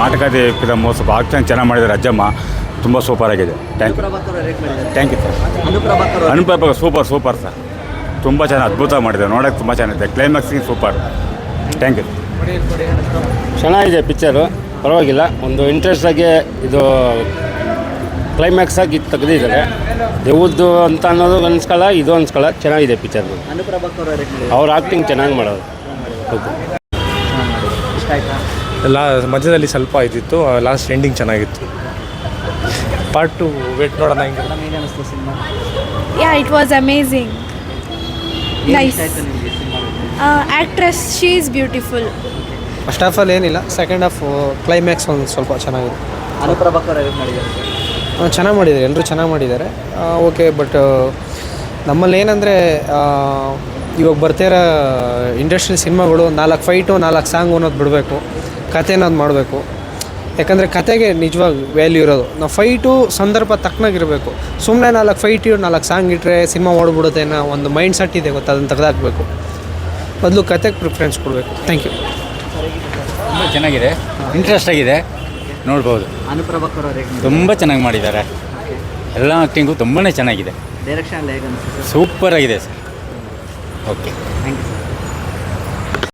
ಮಾಟುಕತೆ ಮೋಸ ಸ್ವಲ್ಪ ಆಕ್ಷನ್ ಚೆನ್ನಾಗಿ ಮಾಡಿದ್ದಾರೆ ಅಜ್ಜಮ್ಮ. ತುಂಬ ಸೂಪರ್ ಆಗಿದೆ. ಥ್ಯಾಂಕ್ ಯು ಅನುಪ್ರಭಾಕರ್ ಅವ್ರು ರೇಟ್ ಮಾಡಿದ್ದಾರೆ? ಥ್ಯಾಂಕ್ ಯು ಸರ್ ಅನುಪ್ರಭಾಕರ್ ಅವರು? ಸೂಪರ್ ಸೂಪರ್ ಸರ್ ತುಂಬ ಚೆನ್ನಾಗಿ ಅದ್ಭುತ ಮಾಡಿದ್ದಾರೆ. ನೋಡೋಕ್ಕೆ ತುಂಬ ಚೆನ್ನಾಗಿದೆ. ಕ್ಲೈಮ್ಯಾಕ್ಸಿಗೆ ಸೂಪರ್ ಥ್ಯಾಂಕ್ ಯು ಚೆನ್ನಾಗಿದೆ ಪಿಕ್ಚರು ಪರವಾಗಿಲ್ಲ. ಒಂದು ಇಂಟ್ರೆಸ್ಟಾಗಿ ಇದು ಕ್ಲೈಮ್ಯಾಕ್ಸ್ ಆಗಿ ತೆಗೆದಿದ್ದಾರೆ. ದೇವ್ದು ಅಂತ ಅನ್ನೋದು ಅನ್ಸ್ಕೊಳ್ಳ ಇದು ಅನ್ಸ್ಕೊಳ್ಳ ಚೆನ್ನಾಗಿದೆ ಪಿಕ್ಚರ್ ಅನುಪ್ರಭಾಕರ್ ಅವ್ರು ರೇಟ್ ಮಾಡಿದ್ದಾರೆ? ಅವ್ರ ಆ್ಯಕ್ಟಿಂಗ್ ಚೆನ್ನಾಗಿ ಮಾಡೋದು ಹೌದು ಇಷ್ಟ ಆಯ್ತಾ? ಲಾ ಮಧ್ಯದಲ್ಲಿ ಸ್ವಲ್ಪ ಇದಿತ್ತು ಲಾಸ್ಟ್ ಎಂಡಿಂಗ್ ಚೆನ್ನಾಗಿತ್ತು. ಪಾರ್ಟ್ ಟು ವೇಟ್ ನೋಡೋಣ ಹಿಂಗೆ. ಯಾ ಇಟ್ ಅನಿಸ್ತು cinema? Yeah it was. Beautiful cinema Uh, actress, she is beautiful. First half ಅಲ್ಲಿ ಏನಿಲ್ಲ ಸೆಕೆಂಡ್ ಹಾಫ್ ಕ್ಲೈಮ್ಯಾಕ್ಸ್ ಒಂದು ಸ್ವಲ್ಪ ಚೆನ್ನಾಗಿದೆ. ಅನುಪ್ರಭಾಕರ್ ಚೆನ್ನಾಗಿ ಮಾಡಿದ್ದಾರೆ ಎಲ್ಲರೂ ಚೆನ್ನಾಗಿ ಮಾಡಿದ್ದಾರೆ. ಓಕೆ ಬಟ್ ನಮ್ಮಲ್ಲಿ ಏನಂದರೆ ಇವಾಗ ಬರ್ತಿರೋ ಇಂಡಸ್ಟ್ರಿ ಸಿನಿಮಾಗಳು ನಾಲ್ಕು ಫೈಟು ನಾಲ್ಕು ಸಾಂಗ್ ಅನ್ನೋದು ಬಿಡಬೇಕು. ಕತೆ ಅನ್ನೋದು ಮಾಡಬೇಕು. ಯಾಕಂದರೆ ಕತೆಗೆ ನಿಜವಾಗಿ ವ್ಯಾಲ್ಯೂ ಇರೋದು. ನಾವು ಫೈಟು ಸಂದರ್ಭ ತಕ್ಕನಾಗಿರಬೇಕು ಸುಮ್ಮನೆ ನಾಲ್ಕು ಫೈಟ್ ನಾಲ್ಕು ಸಾಂಗ್ ಇಟ್ಟರೆ ಸಿನಿಮಾ ಓಡ್ಬಿಡುತ್ತೆ ಅನ್ನೋ ಒಂದು ಮೈಂಡ್ ಸೆಟ್ ಇದೆ ಗೊತ್ತಾ? ಅದನ್ನು ತೆಗೆದಾಕಬೇಕು. ಮೊದಲು ಕತೆಗೆ ಪ್ರಿಫರೆನ್ಸ್ ಕೊಡಬೇಕು. ಥ್ಯಾಂಕ್ ಯು ತುಂಬ ಚೆನ್ನಾಗಿದೆ. ಇಂಟ್ರೆಸ್ಟ್ ಆಗಿದೆ. ನೋಡ್ಬೋದು. ತುಂಬ ಚೆನ್ನಾಗಿ ಮಾಡಿದ್ದಾರೆ. ಎಲ್ಲ ಆ್ಯಕ್ಟಿಂಗು ತುಂಬಾ ಚೆನ್ನಾಗಿದೆ. ಸೂಪರ್ ಆಗಿದೆ ಸರ್ ಓಕೆ ಥ್ಯಾಂಕ್ ಯು